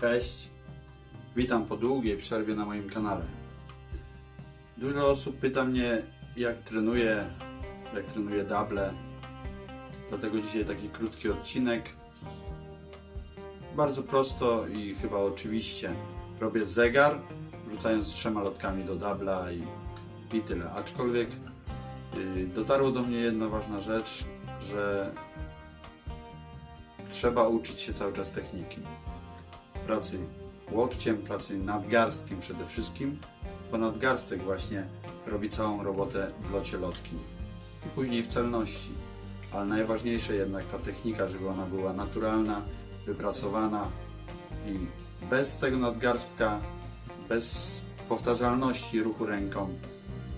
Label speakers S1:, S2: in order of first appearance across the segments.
S1: Cześć, witam po długiej przerwie na moim kanale. Dużo osób pyta mnie, jak trenuję, jak trenuję dable. Dlatego dzisiaj taki krótki odcinek. Bardzo prosto i chyba oczywiście. Robię zegar, wrzucając trzema lotkami do dabla i, i tyle. Aczkolwiek yy, dotarło do mnie jedna ważna rzecz, że trzeba uczyć się cały czas techniki pracy łokciem, pracy nadgarstkiem przede wszystkim, bo nadgarstek właśnie robi całą robotę w locie lotki i później w celności. Ale najważniejsze jednak ta technika, żeby ona była naturalna, wypracowana i bez tego nadgarstka, bez powtarzalności ruchu ręką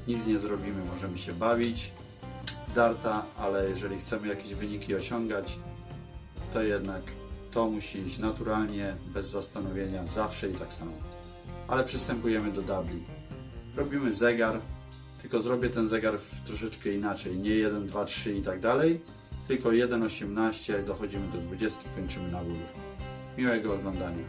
S1: nic nie zrobimy. Możemy się bawić w darta, ale jeżeli chcemy jakieś wyniki osiągać, to jednak to musi iść naturalnie, bez zastanowienia, zawsze i tak samo. Ale przystępujemy do dubli. Robimy zegar, tylko zrobię ten zegar w troszeczkę inaczej. Nie 1, 2, 3 i tak dalej, tylko 1, 18, dochodzimy do 20, kończymy nabór. Miłego oglądania.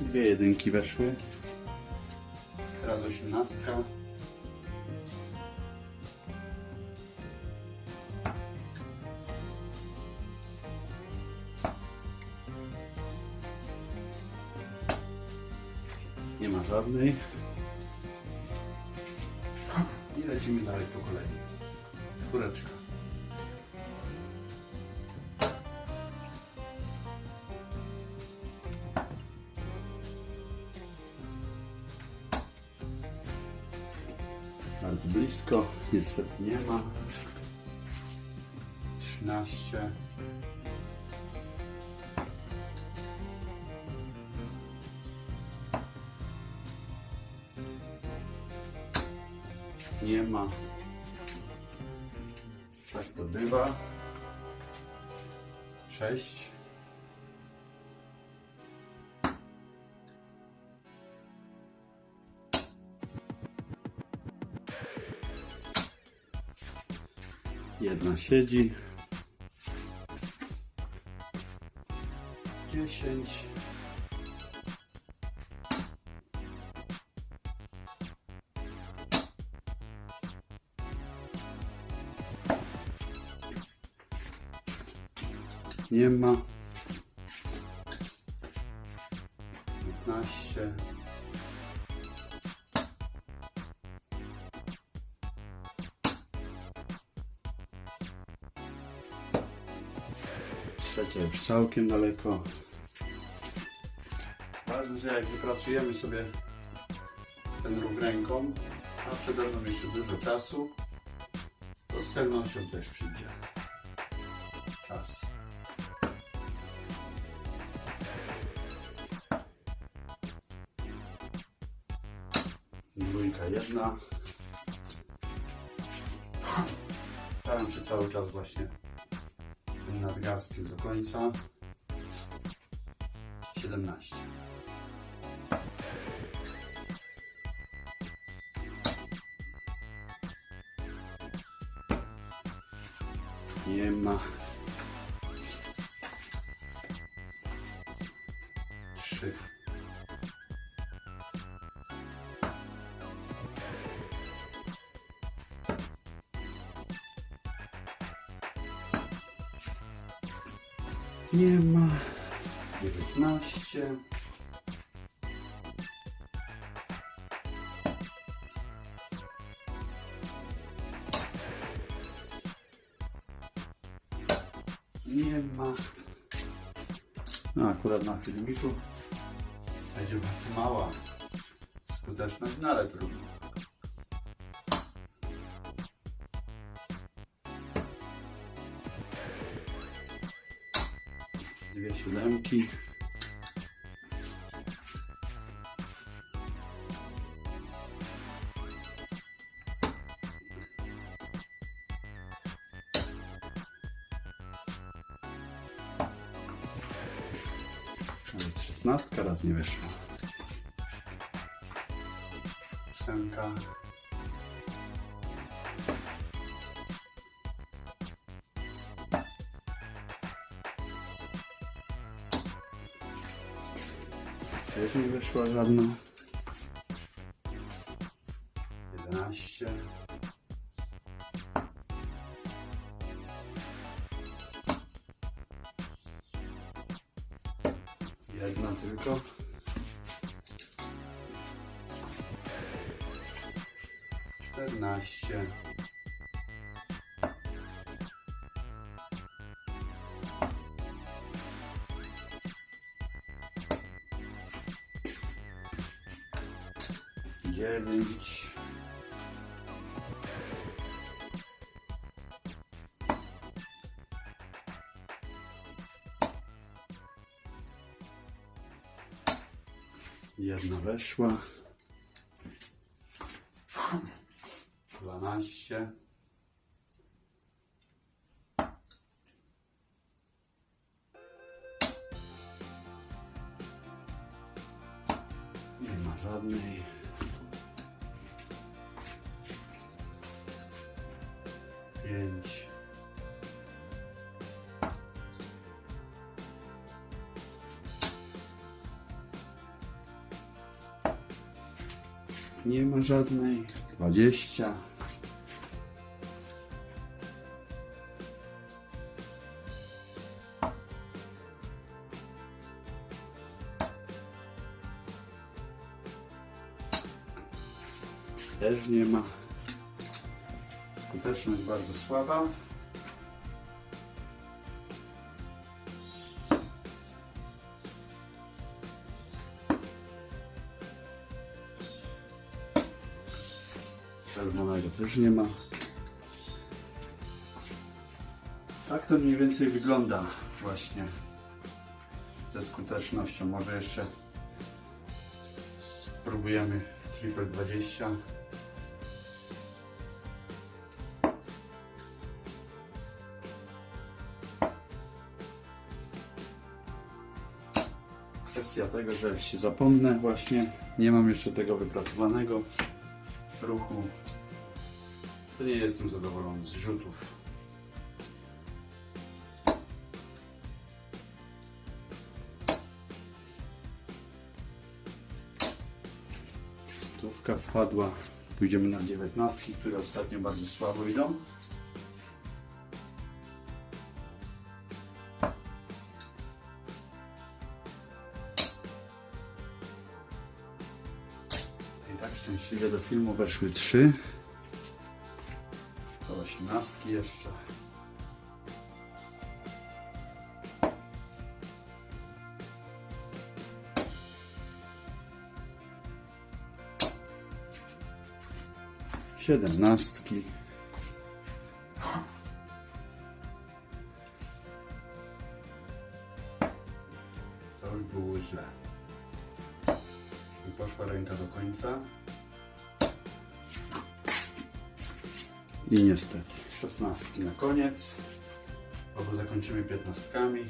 S1: Dwie jedynki weszły. Teraz osiemnastka. Nie ma żadnej. I lecimy dalej po kolei. Czwóreczka. Blisko, niestety nie ma. 13. Nie ma. Tak to bywa. 6. Jedna siedzi. 10. Nie ma. 15. już całkiem daleko. Ważne, że jak wypracujemy sobie ten ruch ręką, a przede mną jeszcze dużo czasu, to z celnością też przyjdzie czas. Dwójka jedna. Staram się cały czas właśnie tym nadgarstkiem do końca. 17. Nie ma. Nie ma. 19. Nie ma. No akurat na filmiku będzie bardzo mała skuteczność, no ale trudno. Dwie siódemki. Szesnastka raz nie wyszła. Ósemka. Nie wyszła żadna. Jedenaście. Jedna tylko. Czternaście. Dziewięć. Jedna weszła. Dwanaście. Nie ma żadnej. Nie ma żadnej. Dwadzieścia. Też nie ma. Skuteczność bardzo słaba. Też nie ma. Tak to mniej więcej wygląda właśnie ze skutecznością. Może jeszcze spróbujemy triple 20. Kwestia tego, że się zapomnę właśnie, nie mam jeszcze tego wypracowanego ruchu, to nie jestem zadowolony z rzutów. Stówka wpadła. Pójdziemy na dziewiętnastki, które ostatnio bardzo słabo idą. Szczęśliwie do filmu weszły trzy. Do osiemnastki jeszcze. Siedemnastki. To już było źle. I poszła ręka do końca. I niestety. Szesnastki na koniec. Albo zakończymy piętnastkami.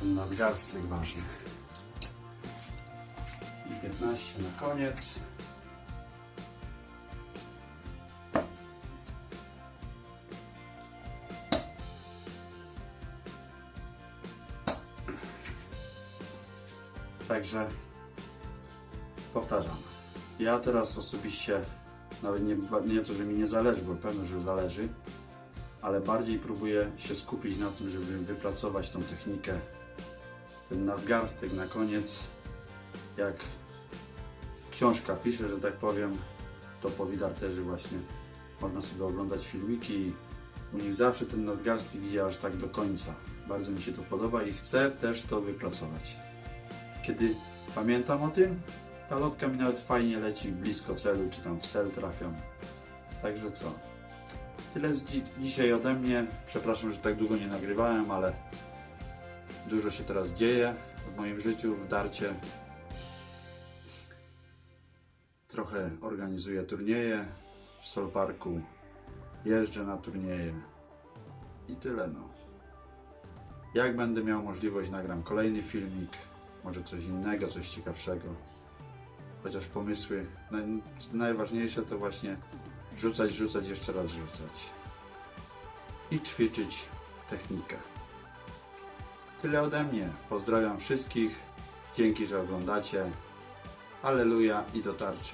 S1: Ten nadgarstek ważny. I 15 na koniec. Także powtarzam. Ja teraz osobiście, nawet nie, nie to, że mi nie zależy, bo pewno, że zależy, ale bardziej próbuję się skupić na tym, żeby wypracować tą technikę. Ten nadgarstek na koniec, jak książka pisze, że tak powiem, to po widarterzy właśnie można sobie oglądać filmiki i u nich zawsze ten nadgarstek idzie aż tak do końca. Bardzo mi się to podoba i chcę też to wypracować. Kiedy pamiętam o tym, ta lotka mi nawet fajnie leci blisko celu, czy tam w cel trafiam. Także co? Tyle z dzi- dzisiaj ode mnie. Przepraszam, że tak długo nie nagrywałem, ale dużo się teraz dzieje w moim życiu, w darcie. Trochę organizuję turnieje w Solparku. jeżdżę na turnieje. I tyle no. Jak będę miał możliwość, nagram kolejny filmik, może coś innego, coś ciekawszego. Chociaż pomysły, naj, najważniejsze to właśnie rzucać, rzucać, jeszcze raz rzucać. I ćwiczyć technikę. Tyle ode mnie. Pozdrawiam wszystkich. Dzięki, że oglądacie. Aleluja i dotarczy.